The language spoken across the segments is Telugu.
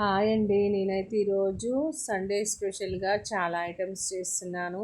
హాయ్ అండి. నేనైతే ఈరోజు సండే స్పెషల్గా చాలా ఐటమ్స్ చేస్తున్నాను.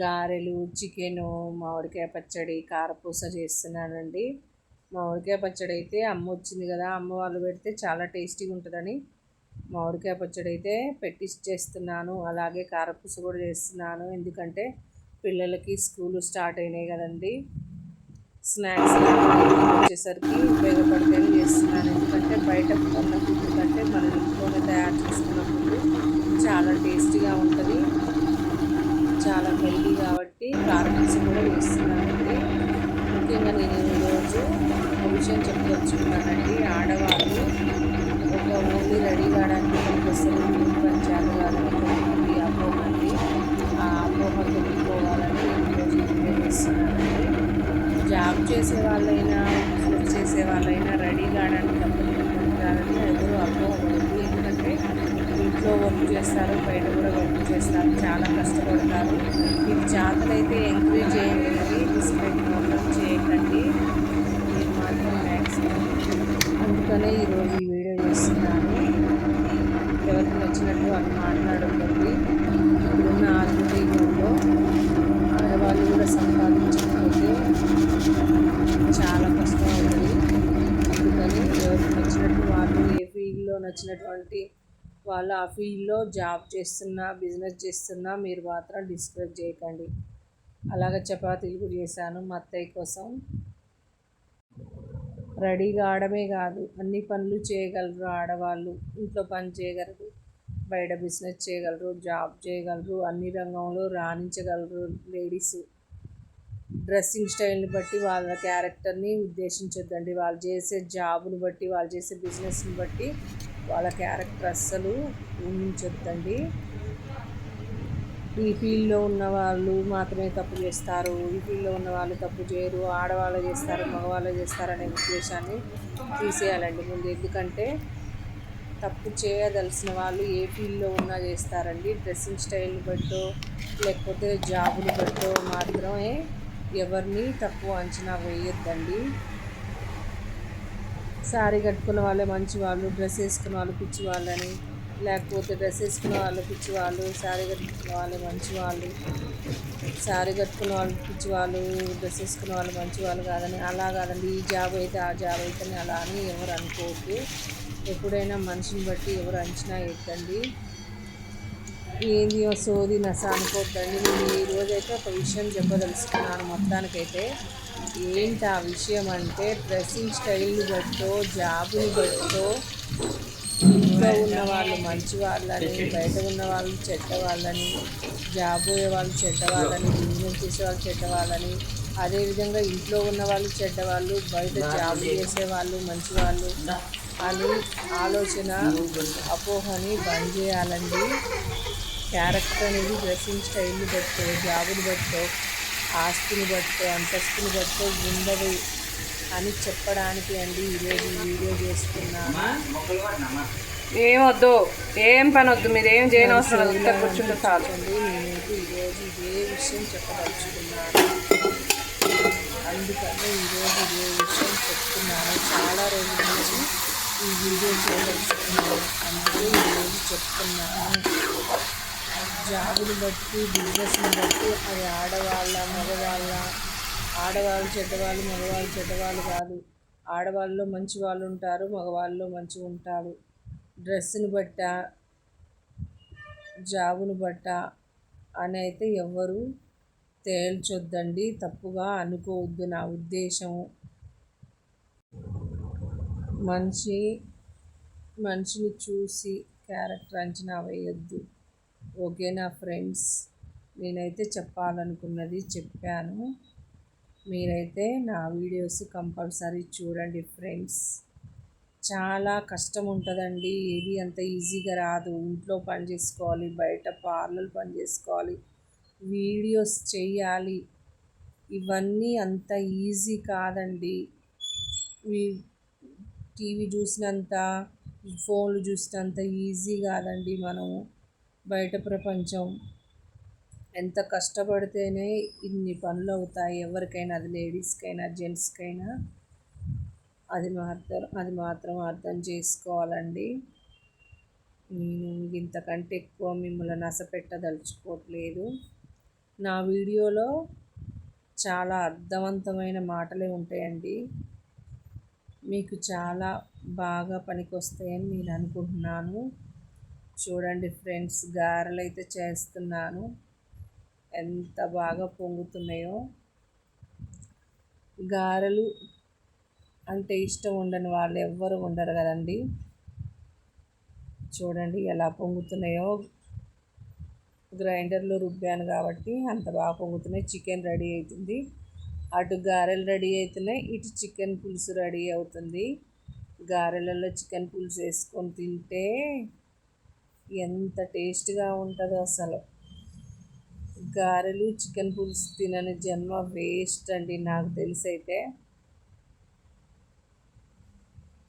గారెలు చికెను మామిడికాయ పచ్చడి కారపూస చేస్తున్నానండి. మామిడికాయ పచ్చడి అయితే అమ్మ వచ్చింది కదా అమ్మ వాళ్ళు పెడితే చాలా టేస్టీగా ఉంటుందని మామిడికాయ పచ్చడి అయితే పెట్టి చేస్తున్నాను. అలాగే కారపూస కూడా చేస్తున్నాను. ఎందుకంటే పిల్లలకి స్కూలు స్టార్ట్ అయినాయి కదండి. స్నాక్స్ వచ్చేసరికి ఉపయోగపడతాయని చేస్తున్నాను. ఎందుకంటే బయట కొన్న ఫుడ్ కంటే మన ఇంట్లోనే తయారు చేసుకున్న ఫుడ్ చాలా టేస్టీగా ఉంటుంది. చాలా హెల్దీ కాబట్టి కారపూస కూడా వేస్తున్నానండి ముఖ్యంగా నేను ఈరోజు ఒక విషయం చెప్పదలుచుకున్నానండి. ఆడవాళ్ళు ఒక ఓన్లీ రెడీ కావడానికి ఒకసారి పని పంచాలు కాదని అపోహ ఆ అపోహ తొలగిపోవాలని ఈరోజు చేస్తున్నాను జాబ్ చేసే వాళ్ళైనా బిజినెస్ చేసే వాళ్ళైనా రెడీ కావడానికి డబ్బులు కాదని ఎదురు అపోహపడద్దు ఎందుకంటే ఇంట్లో వర్క్ చేస్తారు బయట కూడా వర్క్ చేస్తారు చాలా కష్టపడతారు. మీకు అయితే ఎంకరేజ్ చేయండి రిస్పెక్ట్ వర్క్ చేయకండి మీరు మాత్రం మ్యాక్సిమం అందుకనే ఈరోజు ఈ వీడియో చేస్తున్నాను. ఎవరికి నచ్చినట్టు వాళ్ళు మాట్లాడకండి. ఇప్పుడున్న ఆర్థిక ఆడవాళ్ళు కూడా సంపాదించారు చాలా కష్టం అవుతుంది అందుకని ఎవరికి నచ్చినట్టు వాళ్ళు ఏ ఫీల్డ్లో నచ్చినటువంటి వాళ్ళు ఆ ఫీల్డ్లో జాబ్ చేస్తున్నా బిజినెస్ చేస్తున్నా మీరు మాత్రం డిస్కరేజ్ చేయకండి. అలాగ చపాతీలు కూడా చేశాను మా అత్తయ్య కోసం. రెడీ కావడమే కాదు అన్ని పనులు చేయగలరు ఆడవాళ్ళు. ఇంట్లో పని చేయగలరు బయట బిజినెస్ చేయగలరు జాబ్ చేయగలరు అన్ని రంగంలో రాణించగలరు లేడీస్. డ్రెస్సింగ్ స్టైల్ని బట్టి వాళ్ళ క్యారెక్టర్ని ఉద్దేశించొద్దండి. వాళ్ళు చేసే జాబ్ని బట్టి వాళ్ళు చేసే బిజినెస్ని బట్టి వాళ్ళ క్యారెక్టర్ అస్సలు ఊహించొద్దండి. ఈ ఫీల్డ్లో ఉన్న వాళ్ళు మాత్రమే తప్పు చేస్తారు. ఈ ఫీల్డ్లో ఉన్న వాళ్ళు తప్పు చేయరు. ఆడవాళ్ళు చేస్తారు మగవాళ్ళు చేస్తారు అనే ఉద్దేశాన్ని తీసేయాలండి ముందు. ఎందుకంటే తప్పు చేయదలసిన వాళ్ళు ఏ ఫీల్డ్లో ఉన్నా చేస్తారండి. డ్రెస్సింగ్ స్టైల్ని బట్టో లేకపోతే జాబుని బట్టో మాత్రమే ఎవరిని తక్కువ అంచనా వేయొద్దండి. శారీ కట్టుకున్న వాళ్ళే మంచి వాళ్ళు డ్రెస్ వేసుకున్న వాళ్ళు పిచ్చి వాళ్ళని లేకపోతే డ్రెస్ వేసుకున్న వాళ్ళు పిచ్చి వాళ్ళు శారీ కట్టుకున్న వాళ్ళే మంచి వాళ్ళు శారీ కట్టుకున్న వాళ్ళు పిచ్చి వాళ్ళు డ్రెస్ వేసుకున్న వాళ్ళు మంచి వాళ్ళు కాదని అలా కాదండి. ఈ జాబ్ అయితే ఆ జాబ్ అయితే అలా అని ఎవరు అనుకోవద్దు. ఎప్పుడైనా మనిషిని బట్టి ఎవరు అంచనా ఎత్తండి ఏంది సోది నస అనుకోవద్దండి. నేను ఈరోజైతే ఒక విషయం చెప్పదలుచుకున్నాను మొత్తానికైతే. ఏంటి ఆ విషయం అంటే డ్రెస్సింగ్ స్టైల్ని బట్టో జాబుని బట్టో ఇంట్లో ఉన్న వాళ్ళు మంచి వాళ్ళని బయట ఉన్న వాళ్ళు చెడ్డ వాళ్ళని జాబ్ పోయే వాళ్ళు చెడ్డ వాళ్ళని బిజినెస్ చేసే వాళ్ళు చెడ్డ వాళ్ళని అదేవిధంగా ఇంట్లో ఉన్న వాళ్ళు చెడ్డవాళ్ళు బయట జాబ్ చేసే వాళ్ళు మంచి వాళ్ళు అని ఆలోచన అపోహని బంద్ చేయాలండి. క్యారెక్టర్ అనేది డ్రెస్సింగ్ స్టైల్ని బట్టో జాబుని బట్టో ఆస్తిని బట్టో అంతస్తుని బట్టో ఉండదు అని చెప్పడానికి అండి ఈరోజు వీడియో చేస్తున్నాను ఏమొద్దు ఏం పని వద్దు మీరు ఏం చేయని అవసరం లేదు కూర్చుంటే చాలు. నేనైతే ఈరోజు ఇదే విషయం చెప్పదలుచుకున్నాను. అందుకని ఈరోజు ఇదే విషయం చెప్తున్నాను. చాలా రోజుల నుంచి ఈ వీడియో చేయదలుచుకున్నాను. అందుకే ఈరోజు చెప్తున్నాను. జాబుని బట్టి బిజినెస్ని బట్టి అది ఆడవాళ్ళ మగవాళ్ళ ఆడవాళ్ళు చెడ్డవాళ్ళు మగవాళ్ళు చెడ్డవాళ్ళు కాదు. ఆడవాళ్ళలో మంచి వాళ్ళు ఉంటారు మగవాళ్ళలో మంచి ఉంటారు. డ్రెస్సుని బట్ట జాబుని బట్ట అని అయితే ఎవ్వరు తేల్చొద్దండి తప్పుగా అనుకోవద్దు నా ఉద్దేశం మనిషి మనిషిని చూసి క్యారెక్టర్ అంచనా వేయొద్దు. ఓకేనా ఫ్రెండ్స్ నేనైతే చెప్పాలనుకున్నది చెప్పాను. మీరైతే నా వీడియోస్ కంపల్సరీ చూడండి ఫ్రెండ్స్. చాలా కష్టం ఉంటుందండి ఏది అంత ఈజీగా రాదు. ఇంట్లో పని చేసుకోవాలి బయట పార్లర్ పని చేసుకోవాలి వీడియోస్ చేయాలి ఇవన్నీ అంత ఈజీ కాదండి. టీవీ చూసినంత ఫోన్లు చూసినంత ఈజీ కాదండి మనము. బయట ప్రపంచం. ఎంత కష్టపడితేనే ఇన్ని పనులు అవుతాయి ఎవరికైనా అది లేడీస్కైనా జెంట్స్కైనా అది మాత్రం అది మాత్రం అర్థం నేను ఇంతకంటే ఎక్కువ మిమ్మల్ని నసపెట్టదలుచుకోవట్లేదు నా వీడియోలో చాలా అర్థవంతమైన మాటలే ఉంటాయండి. మీకు చాలా బాగా పనికొస్తాయని నేను అనుకుంటున్నాను. చూడండి ఫ్రెండ్స్ గారెలు అయితే చేస్తున్నాను. ఎంత బాగా పొంగుతున్నాయో. గారెలు అంటే ఇష్టం ఉండని వాళ్ళు ఎవ్వరు ఉండరు కదండి. చూడండి ఎలా పొంగుతున్నాయో. గ్రైండర్లో రుబ్బాను కాబట్టి అంత బాగా పొంగుతున్నాయి. చికెన్ రెడీ అవుతుంది అటు గారెలు రెడీ అవుతున్నాయి ఇటు చికెన్ పులుసు రెడీ అవుతుంది. గారెలలో చికెన్ పులుసు వేసుకొని తింటే ఎంత టేస్ట్గా ఉంటుందో అసలు. గారెలు చికెన్ పులుసు తినని జన్మ వేస్ట్ అండి నాకు తెలిసైతే.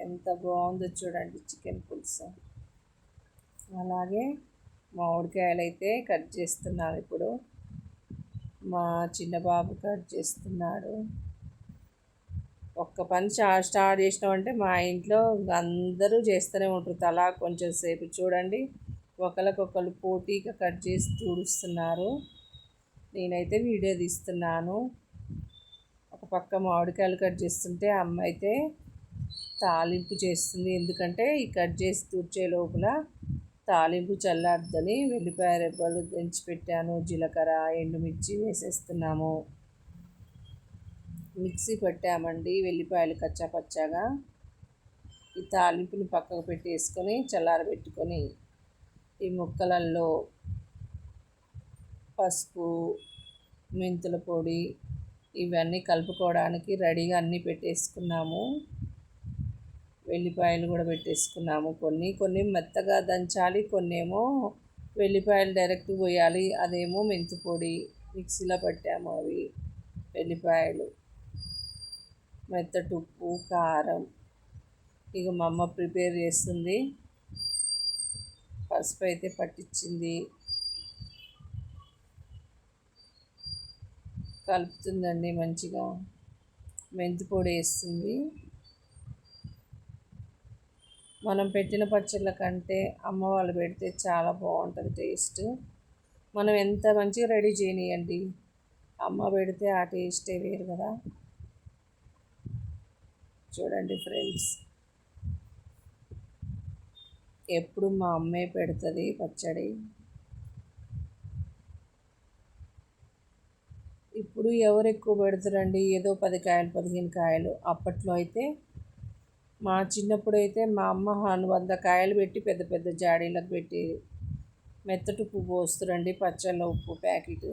ఎంత బాగుందో చూడండి చికెన్ పులుసు. అలాగే మామిడికాయలు అయితే కట్ చేస్తున్నాను ఇప్పుడు. మా చిన్న బాబు కట్ చేస్తున్నాడు. ఒక్క పని స్టార్ట్ చేసినామంటే మా ఇంట్లో అందరూ చేస్తూనే ఉంటారు. తలా కొంచెం సేపు చూడండి. ఒకరికొకరు పోటీగా కట్ చేసి తుడుస్తున్నారు. నేనైతే వీడియో తీస్తున్నాను. ఒక పక్క మామిడికాయలు కట్ చేస్తుంటే అమ్మ అయితే తాలింపు చేస్తుంది. ఎందుకంటే ఈ కట్ చేసి తుడిచే లోపల తాలింపు చల్లార్దని వెల్లిపాయ రెబ్బలు దంచి పెట్టాను. జీలకర్ర ఎండుమిర్చి వేసేస్తున్నాము. మిక్సీ పెట్టామండి వెల్లిపాయలు కచ్చా పచ్చాగా. ఈ తాలింపుని పక్కకు పెట్టేసుకొని చల్లారబెట్టుకొని ఈ ముక్కలల్లో పసుపు మెంతుల పొడి ఇవన్నీ కలుపుకోవడానికి రెడీగా అన్నీ పెట్టేసుకున్నాము. వెల్లిపాయలు కూడా పెట్టేసుకున్నాము. కొన్ని కొన్ని మెత్తగా దంచాలి కొన్ని ఏమో వెల్లిపాయలు డైరెక్ట్ పోయాలి అదేమో మెంతి పొడి మిక్సీలో పెట్టాము అవి వెల్లిపాయలు మెత్తటి ఉప్పు కారం. ఇక మా అమ్మ ప్రిపేర్ చేస్తుంది. పసుపు అయితే పట్టించింది. కలుపుతుందండి మంచిగా. మెంతి పొడి వేస్తుంది. మనం పెట్టిన పచ్చళ్ళ కంటే అమ్మ వాళ్ళు పెడితే చాలా బాగుంటుంది టేస్ట్. మనం ఎంత మంచిగా రెడీ చేయనియండి. అమ్మ పెడితే ఆ టేస్టే వేరు కదా. చూడండి ఫ్రెండ్స్. ఎప్పుడు మా అమ్మే పెడుతుంది పచ్చడి. ఇప్పుడు ఎవరు ఎక్కువ పెడతారండి? ఏదో పది కాయలు పదిహేను కాయలు. అప్పట్లో అయితే మా చిన్నప్పుడు అయితే మా అమ్మ వంద కాయలు పెట్టి పెద్ద పెద్ద జాడీలకు పెట్టి మెత్తటి ఉప్పు పోస్తురండి పచ్చళ్ళ ఉప్పు ప్యాకెట్.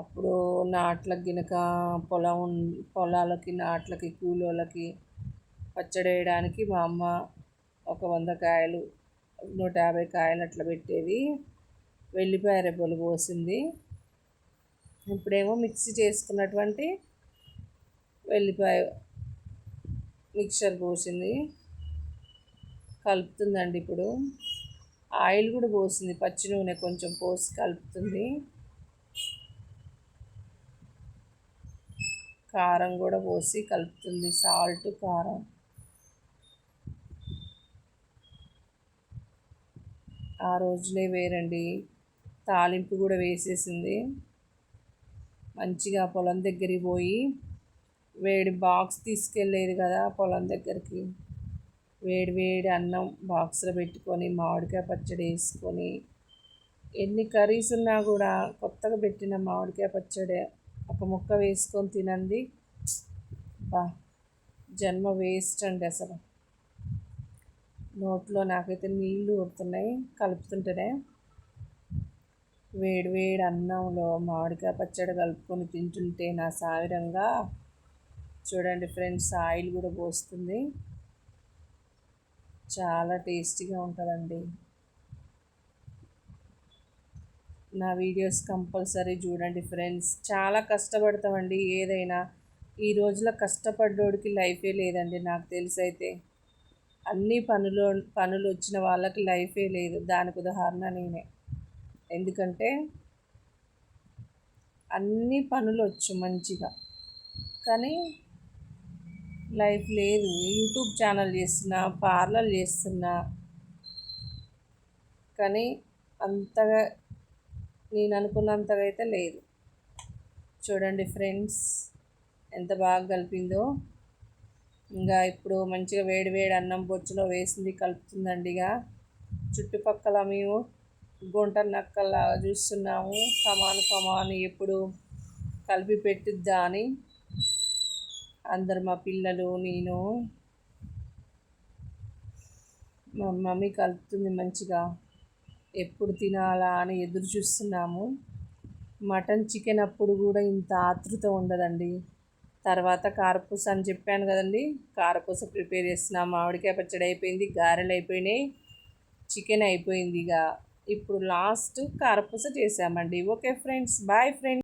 అప్పుడు నాట్లకి గినక పొలం పొలాలకి నాట్లకి కూలోళ్ళకి పచ్చడి వేయడానికి మా అమ్మ ఒక వంద కాయలు నూట యాభై కాయలు అట్లా పెట్టేది వెల్లిపాయ రెబ్బలు పోసింది ఇప్పుడేమో మిక్సీ చేసుకున్నటువంటి వెల్లిపాయ మిక్చర్ పోసింది కలుపుతుందండి ఇప్పుడు. ఆయిల్ కూడా పోసింది పచ్చి నూనె కొంచెం పోసి కలుపుతుంది. కారం కూడా పోసి కలుపుతుంది. సాల్ట్ కారం. ఆ రోజులే వేరండి. తాలింపు కూడా వేసేసింది. మంచిగా పొలం దగ్గరికి పోయి వేడి బాక్స్ తీసుకెళ్ళేది కదా పొలం దగ్గరికి. వేడి వేడి అన్నం బాక్స్లో పెట్టుకొని మామిడికాయ పచ్చడి వేసుకొని ఎన్ని కర్రీస్ ఉన్నా కూడా కొత్తగా పెట్టిన మామిడికాయ పచ్చడి ఒక ముక్క వేసుకొని తినండి. బా జన్మ వేస్ట్ అండి అసలు. నోట్లో నాకైతే నీళ్ళు ఊరుతున్నాయి కలుపుతుంటేనే వేడి వేడి అన్నంలో మామిడికాయ పచ్చడి కలుపుకొని తింటుంటే నా సావిరంగా చూడండి ఫ్రెండ్స్ ఆయిల్ కూడా పోస్తుంది. చాలా టేస్టీగా ఉంటుందండి. నా వీడియోస్ కంపల్సరీ చూడండి ఫ్రెండ్స్. చాలా కష్టపడతామండి ఏదైనా. ఈ రోజుల కష్టపడ్డోడికి లైఫే లేదండి నాకు తెలిసి అయితే అన్ని పనులు పనులు వచ్చిన వాళ్ళకి లైఫే లేదు. దానికి ఉదాహరణ నేనే. ఎందుకంటే అన్ని పనులు వచ్చు మంచిగా. కానీ లైఫ్ లేదు. యూట్యూబ్ ఛానల్ చేస్తున్నా పార్లర్ చేస్తున్నా. కానీ అంతగా నేను అనుకున్నంతగా అయితే లేదు. చూడండి ఫ్రెండ్స్ ఎంత బాగా కలిపిందో. ఇంకా ఇప్పుడు మంచిగా వేడి వేడి అన్నం బొచ్చులో వేసింది కలుపుతుందండి ఇక. చుట్టుపక్కల మేము గుంట నక్కల్లా చూస్తున్నాము. కమాను కమాను ఎప్పుడు కలిపి పెట్టిద్దా అని. అందరు మా పిల్లలు నేను మా మమ్మీ కలుపుతుంది మంచిగా. ఎప్పుడు తినాలా అని ఎదురు చూస్తున్నాము. మటన్ చికెన్ అప్పుడు కూడా ఇంత ఆతృత ఉండదండి. తర్వాత కారపూస అని చెప్పాను కదండి. కారపూస ప్రిపేర్ చేస్తున్నాం మామిడికాయ పచ్చడి అయిపోయింది గారెలు అయిపోయినాయి చికెన్ అయిపోయింది ఇక. ఇప్పుడు లాస్ట్ కారపూస చేసామండి. Okay friends bye friends